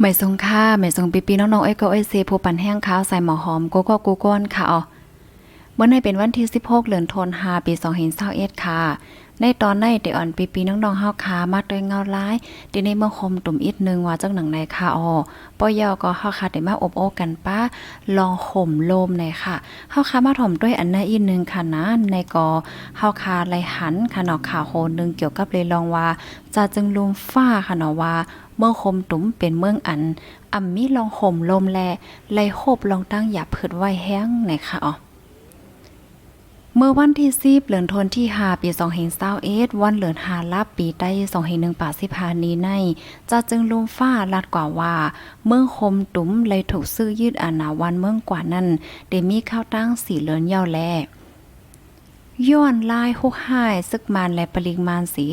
ไม่ทรงค่าไม่ทรงปีปีน้องๆเอ้ก็เอ้เซผู้ปันแห้งขาวใส่หมอหอมโกโก้กูก้อนค่ะอ๋อเมื่อในเป็นวันที่ 16เดือนธันวาปี2021ค่ะ ในตอนในเดอ่อนปีปีน้องๆเฮาคามาด้วยเงาร้ายที่ในเมืองคมตุ่มอีกนึงว่าจังหนังในค่ะอ๋อปอยอก็เฮาคาได้มาอบโอกันป้าลองห่มโลมในค่ะเฮาคามาถ่อมด้วยอันนั้นอีกนึงค่ะนะในกอเฮาคาไลหันค่ะเนาะข่าวโหนึงเกี่ยวกับเลยลองว่าจะจึงลุมฟ้าค่ะเนาะว่า เมืองคมตุ่มเป็นเมืองอันอ่ำมีลองห่มลมแลไลโคบลองตั้งอย่าเพิดไว้แห้งไหนคะอ๋อเมื่อวันที่10เหลือนทนที่5ปี2021วันเหลือนหาลาบปีใต้2001ป่าสิพานี้ใน จะจึงลมฟ้าลัดกว่าว่า เมืองคมตุ่มเลยถูกซื้อยืดอาณาวันเมืองกว่านั้นได้มีข้าวตั้งสีเหลือนยาวแล ย้อนลายหกหายซึกมานและปริงมานสี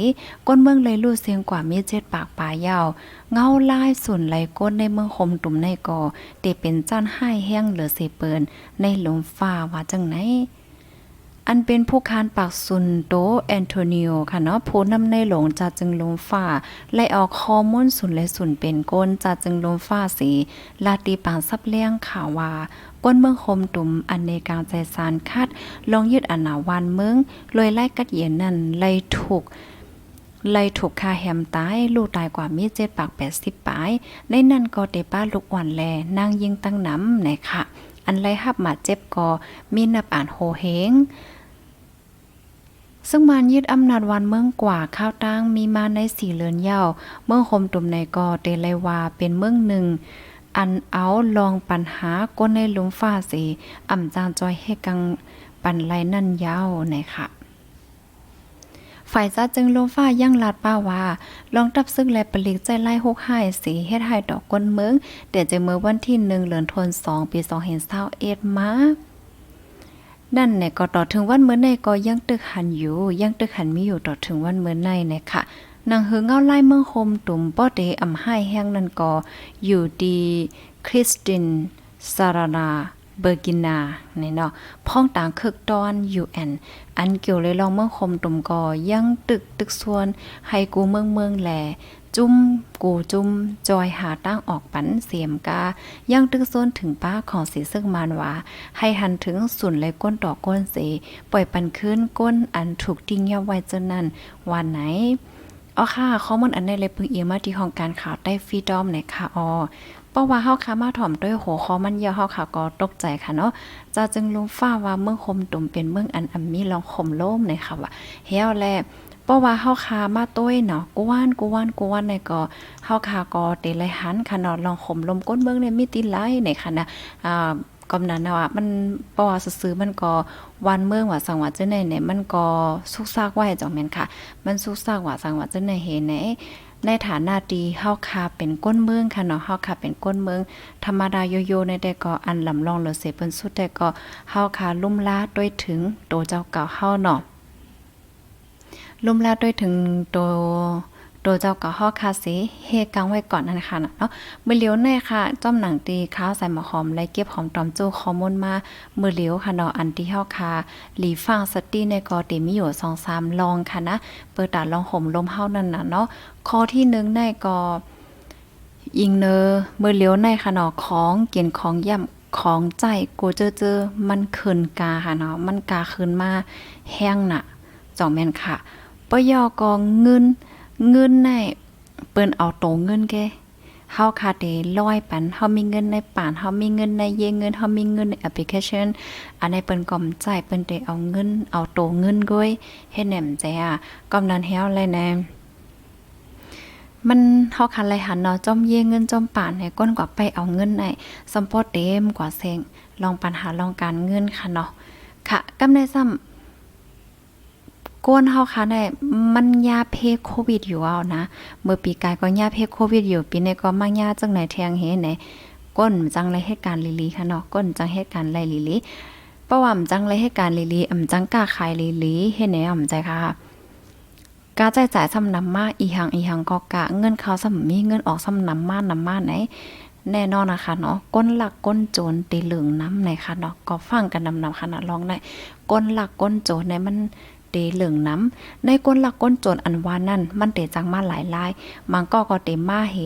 ก้นเมืองเลยลู่เสียงกว่ามีเจ็ดปากปลายาว เงาลายสุนไหลก้นในเมืองคมตุ่มในกอเตเป็นจ้านห้ยแห้งเหลือเสเปินในหลมฟ้าว่าจังไหน อันเป็นผู้คานปากซุนโตแอนโทนิโอค่ะเนาะผู้นำในหลงจะจึงลมฟ้าไล่ออกคอมอนสุนและสุนเป็นก้นจะจึงลมฟ้าสีลาตีปางซับเลี้ยงข่าวว่าก้นเมืองคมตุ่มอันในการใจสารคัดลองยึดอนาวันเมืองลอยไล่กัดเย็นนั่นไล่ถูกไล่ถูกคาแฮมตาย ลูกตายกว่ามีเจ็ดปากแปดสิบปลาย ในนั่นก็เตป้าลูกอ่อนแลนางยิงตั้งน้ำไหนค่ะ อันไล่หับหมาเจ็บกอมีนับอ่านโหเฮงซึ่งมันยึดอำนาจวันเมืองกว่าข้าวตั้งมีมาในสี่เลือนเย่าเมืองคมตุ่มในกอเตไลวาเป็นเมืองหนึ่ง อันเอาลองปัญหาก้นในลุมฟ้าสีอ่ำจางจอยให้กังปันไรนั่นเยาวไหนค่ะ ฝ่ายจ้าจึงลมฟ้ายั่งลาดป้าว่าลองตับซึ่งและปลีกใจไล่หกหายสีเฮ็ดให้ดอกก้นเมืองเดี๋ยวจะเมื่อวันที่หนึ่งเหลือนทนสองปีสองเห็นเศร้าเอ็ดมานั่นเนี่ยก็ต่อถึงวันเมื่อในก็ยังตึกหันอยู่ ยังตึกหันมีอยู่ต่อถึงวันเมื่อในเนี่ยค่ะนางเฮือเงาไล่เมืองคมตุ่มป้อเดอำไห้แห้งนั่นก็อยู่ดีคริสตินซารนา เบอร์กินาเนี่ยเนาะพ้องต่างคึกตอน UN อันเกี่ยวเลยลองเมืองคมตุ่มก็ยังตึกตึกส่วนให้กูเมืองเมืองแหลจุ้มกูจุ้มจอยหาตั้งออกปันเสียมกายังตึกโซนถึงป้าของสีซึ่งมานวาให้หันถึงสุนเลยก้นต่อก้นเสปล่อยปันขึ้นก้นอันถูกติ้งยาไว้จนนั้นวันไหนอ๋อค่ะข้อมูลอันในเลยเพิ่งเอียมาที่ของการข่าวได้ฟีดอมเนี่ยค่ะออ เพราะว่าเฮาค่ะมาถ่อมด้วยหัวข้อมันเยาวเฮาค่ะก็ตกใจค่ะเนาะจะจึงลุงฟ้าว่าเมืองคมตุ่มเป็นเมืองอันอัมมีลองข่มโลมเนี่ยค่ะว่าเฮียวแลเพราะว่าเฮาคามาต้วยเนาะกวนกวนกวนในก็เฮาคาก็เตไลหันค่ะเนาะลองข่มลมก้นเมืองเนี่ยมีติไหลยในค่ะนะอ่ากำนั้นนะว่ามันเพราว่าซื่อมันก็วันเมืองว่าสังว่าจังได๋เนี่ยมันก็สุกซากไว้จังแม่นค่ะ มันสุกซากว่าสังว่าจังได๋เห็นไหน ในฐานะดีเฮาคาเป็นก้นเมืองค่ะเนาะเฮาคาเป็นก้นเมือง ธรรมดาโยโย่ในแต่ก็อันลำลองเหลือเสเปิ้นสุดแต่ก็เฮาคาลุ่มลาด้วยถึงโตเจ้าเก่าเฮาเนาะลุ่มลาดด้วยถึงโต โตเจ้าก็ฮอกคาสิเฮกังไว้ก่อนนั่นค่ะเนาะมือเลี้ยวในค่ะจ้อมหนังตีข้าวใส่หมอหอมและเก็บหอมตอมจูข้อมูลมามือเลี้ยวค่ะเนาะอันที่เฮาคาหลีฟังสตีในกอติมีอยู่2-3ลองค่ะนะเปิดตาลองห่มลมเฮานั่นน่ะเนาะข้อที่1ในก็ยิงเนอมือเลี้ยวในค่ะเนาะของเกินของย่ำของใจโกเจอเจอมันคืนกาค่ะเนาะมันกาคืนมาแห้งน่ะจ่องแม่นค่ะปยอกองเงิน เงินในเปิ้นเอาโตเงินแกเฮาคาเดร้อยปันเฮามีเงินในป่านเฮามีเงินในเยเงินเฮามีเงินในแอปพลิเคชัน อันในเปิ้นก็มจ่ายเปิ้นได้เอาเงิน เอาโตเงินก้อยเฮ็ดแหนมใจอะกำนั้นเฮาแลแนมมันเฮาคันไรหันเนาะจอมเยเงินจอมป่านให้ก้นกว่าไปเอาเงินในสมปอเต็มกว่าเซงลองปัญหาลองการเงินค่ะเนาะค่ะกำได้ซ้ำ ก้นเฮาค่ะได้มันยาเพโควิดอยู่เอานะ เมื่อปีกายก็ยาเพโควิดอยู่ ปีนี้ก็มายาจังไหนแทงเฮไหนก้นจังไรเหตุการณ์ลีลีค่ะเนาะก้นจังเหตุการณ์ไรลีลีเพราะว่าอำจังไรเหตุการณ์ลีลีอำจังกล้าขายลีลีเฮ็ดแหนอำใจค่ะกาใจจ่ายซ้ำนำมาอีหังอีหังก็กะเงินเขาซ้ำมีเงินออกซ้ำนำมานำมาไหนแน่นอนนะคะเนาะก้นหลักก้นโจรตีเหลืองน้ำไหนค่ะเนาะก็ฟังกันนำนำขนาดลองได้ก้นหลักก้นโจรเนี่ยมัน เตเหลืองน้ำในก้นหลักก้นโจรอันว่านั่นมันเตจังมาหลายลายมันก็ก็เตมาเห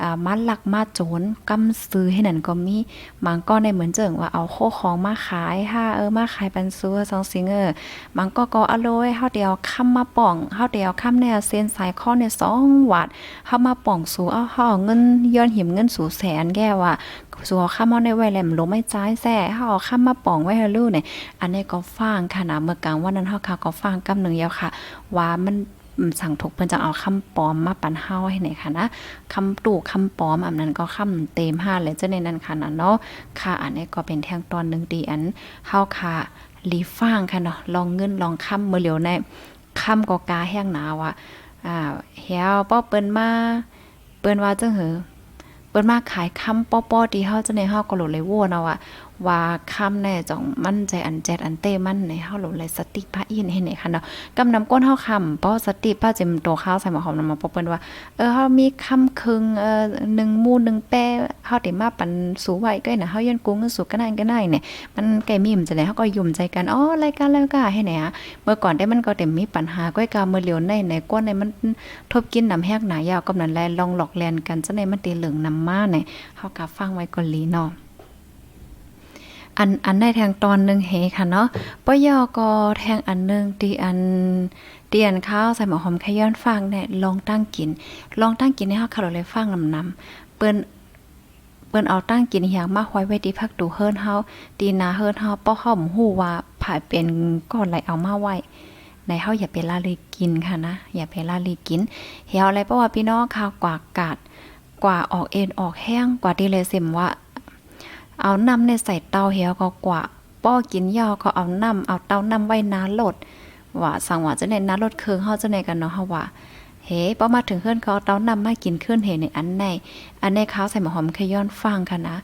อ่ามาหลักมาโจรกำซื้อให้นั่นก็มีมันก็ในเหมือนเจิงว่าเอาโคของมาขายค่ะเออมาขายปันซัวสองสิงเออมันก็ก็อโลยเฮาเดียวค้ำมาป่องเฮาเดียวค้ำในเส้นสายข้อในสองวัดเฮามาป่องสู่เอาเฮาเอเงินย้อนหิมเงินสู่แสนแก้ว่า สู่เอาค้ำเอาในไว้แหลมลงไม่จ่ายแซ่เฮาเอาค้ำมาป่องไว้ให้ลูกเนี่ยอันนี้ก็ฟังค่ะนะเมื่อกลางวันนั้นเฮาค่ะก็ฟังกำหนึ่งยาวค่ะ ว่ามันสั่งถูกเพิ่นจะเอาคำปลอมมาปันเฮาให้ไหนค่ะนะคำตู่คำปลอมอันนั้นก็คำเต็มห้าเลยจะในนั้นค่ะนะเนาะค่ะ อันนี้ก็เป็นแทงตอนหนึ่งดีอันเฮาค่ะลีฟังค่ะเนาะลองเงินลองคำมื้อเหลียวในคำก็กาแห้งหนาวอะอ่าเฮียวป้อเปิ้นมาเปิ้นว่าจังเหอ ปิ้นมาขายคำป้อๆที่เฮาจะในเฮาก็หลดเลยวัวเนาะว่าว่าคำแน่จ่องมั่นใจอันแจดอันเต้มั่นในเฮาหลดเลยสติพระอินให้ไหนค่ะเนาะกำนำก้นเฮาคำป้อสติป้าเจมโตข้าวใส่หมอหอมนำมาป้อเปิ้นว่าเออเฮามีคำคึงเอ่อหนึ่งมู่หนึ่งแป้เฮาได้มาปันสู่ไว้ก็น่ะเฮายันกูเงินสู่กันได้กันได้เนี่ยมันแก่มีมจะได้เฮาก็ยุ่มใจกันอ๋อรายการแล้วก็ให้ไหนอะเมื่อก่อนได้มันก็เต็มมีปัญหาก้อยกาเมื่อเหลียวในในก้นในมันทบกินน้ำแหกหนายาวกำนั้นแลลองหลอกแลนกันจะในมันตีเหลืองนำมาเนี่ยเฮาก็ฟังไว้ก่อนลีเนาะอันอันได้แทงตอนหนึ่งเฮค่ะเนาะปยอก็แทงอันหนึงตีอันเตียนข้าวใส่หมอหอมขย้อนฟางเนี่ยลองตั้งกิน ลองตั้งกินให้เฮาคาร์เลยฟางนำนำเปิ้นเปิ้นเอาตั้งกินอย่างมากไว้ไว้ที่พักดูเฮิรนเฮาตีนาเฮิรนเฮาป้อเฮาบ่ฮู้ว่าผายเป็นก้อนไหลเอามาไว้ในเฮาอย่าไปละเลยกินค่ะนะ อย่าไปละเลยกินเหี่ยวอะไรเพราะว่าพี่น้องข่าวกวากาด กว่าออกเอ็นออกแห้งกว่าที่เลยเสิมว่า เอาน้ำในใส่เตาเหี่ยวก็กว่า ป้อกินยอก็เอาน้ำเอาเตาน้ำไว้น้าลดว่าสั่งว่าจะในน้าลดเคืองเฮาจะในกันเนาะเฮาว่าเฮ้ป้อมาถึงเฮือนเขาเตาน้ำมากินขึ้นเห็นในอันในอันในเขาใส่หมอหอมขย้อนฟังค่ะนะ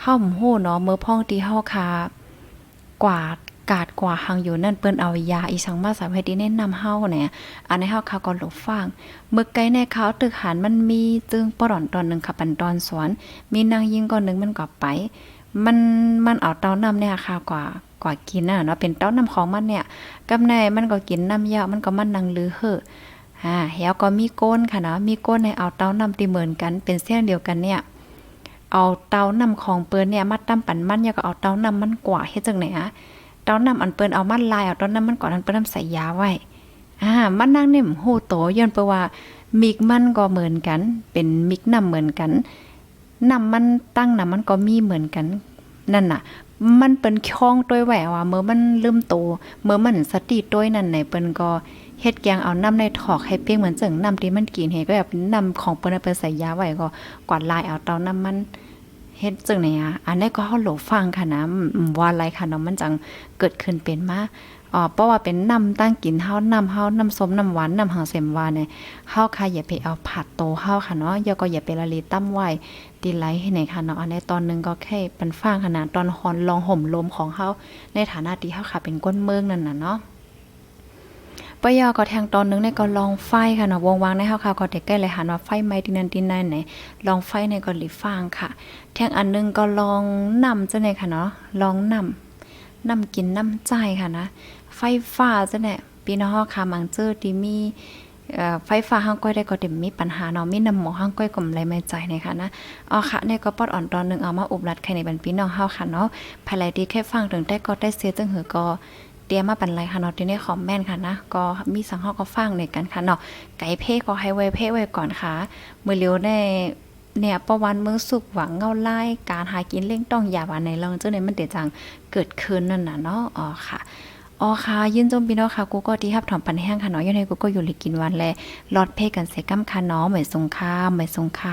เฮาหมฮู้เนาะเมื้อพ่องที่เฮาคากวาด กาดกว่าหังอยู่นั่นเปิ้นเอายาอีสังมาส่ไว้ที่แนะนำเฮาเนี่ยอันในเฮาคาก็หลบฟังเมื้อไกลในเขาตึกหันมันมีจึงปอดอนตอนหนึงค่ะปันตอนสวนมีนางยิงก่อนหนึงมันก็ไป มันมันเอาเต้าน้ำเนี่ยค่ะกว่ากว่ากินน่ะเนาะเป็นเต้าน้ำของมันเนี่ยกำในมันก็กินน้ำยามันก็มันนังลือเหอะอ่าแล้วก็มีก้นค่ะเนาะมีก้นในเอาเต้าน้ำที่เหมือนกันเป็นเสี้ยงเดียวกันเนี่ยเอาเต้าน้ำของเปิ้นเนี่ยมาตั้มปั่นมันเนี่ยก็เอาเต้าน้ำมันกว่าเฮ็ดจังไหนอะ ต้าน้ำอันเปิ้นเอามันลายเอาต้าน้ำมันก่อนนั้นเปิ้นน้ำใส่ยาไว้อ่ามันนางเนี่ยโหโตย้อนเปว่ามิกมันก็เหมือนกัน เป็นมิกน้ำเหมือนกันน้ำมันตั้งน้ำมันก็มีเหมือนกัน นั่นน่ะ มันเป็นช่องต้วยแหวว่าเมื่อมันลืมโตเมื่อมันสติต้วยนั่นไหนเปิ้นก็เฮ็ดแกงเอาน้ำในถอกให้เปียงเหมือนจังน้ำที่มันกินเฮก็แบบน้ำของเปิ้นเอาไปใส่ยาไว้ก็กวาดลายเอาเตาน้ำมัน เฮ็ดจังไหนอะอันนี้ก็เฮาโหลฟังค่ะนะว่าอะไรค่ะเนาะมันจังเกิดขึ้นเป็นมาอ๋อเพราะว่าเป็นน้ำตั้งกินเฮาน้ำเฮาน้ำส้มน้ำหวานน้ำหางเสมวานเนี่ยเฮาค่ะอย่าไปเอาผัดโตเฮาค่ะเนาะอย่าก็อย่าไปละเลตั้มไว้ตีไลให้ไหนค่ะเนาะอันนี้ตอนนึงก็แค่เปันฟ้างขนาดตอนฮอนลองห่มลมของเฮาในฐานะที่เฮาค่ะเป็นก้นเมืองนั่นน่ะเนาะ ปยอก็แทงตอนนึงเนี่ยก็ลองไฟค่ะเนาะวงวางในเฮาค่ะก็เด็กใกล้เลยหันว่าไฟไหม้ที่นั่นที่นั่นไหนลองไฟในก็หลีฟางค่ะ แทงอันนึงก็ลองนำจังได๋ค่ะเนาะลองนำนำกินน้ำใจค่ะนะ ไฟฟ้าจังได๋พี่น้องเฮาค่ะมังเจอที่มีเอ่อไฟฟ้าห้างก้อยได้ก็เต็มมีปัญหาเนาะมีน้ำหมอห้างก้อยกลมไรไม่ใจนี่ยค่ะนะอ๋อค่ะเนี่ยก็ปอดอ่อนตอนหนึงเอามาอุบรัดใครในบันพี่น้องเฮาค่ะเนาะภายหลดีแค่ฟังถึงได้ก็ได้เสียจังหือก็ เตรียมมาปันไรค่ะเนาะที่นี่คอมเมนต์ค่ะนะ ก็มีสังเฮาก็ฟังในกันค่ะเนาะไก่เพ่ก็ให้ไว้เพ่ไว้ก่อนค่ะมื้อเร็วได้เนี่ยประวันเมืองสุขหวังเงาไล่การหากินเล่งต้องอย่าว่าในเรื่องเจ้าเนี่ยมันเดจังเกิดขึ้นนั่นน่ะเนาะอ๋อค่ะอ๋อค่ะยินจมพี่น้องค่ะกูก็ที่ฮับถอมปันแห้งค่ะเนาะยังไงกูก็อยู่หลีกินวันแลลอดเพ่กันเสกัมค่ะเนาะเหมยสงค่าเหมยสงค่า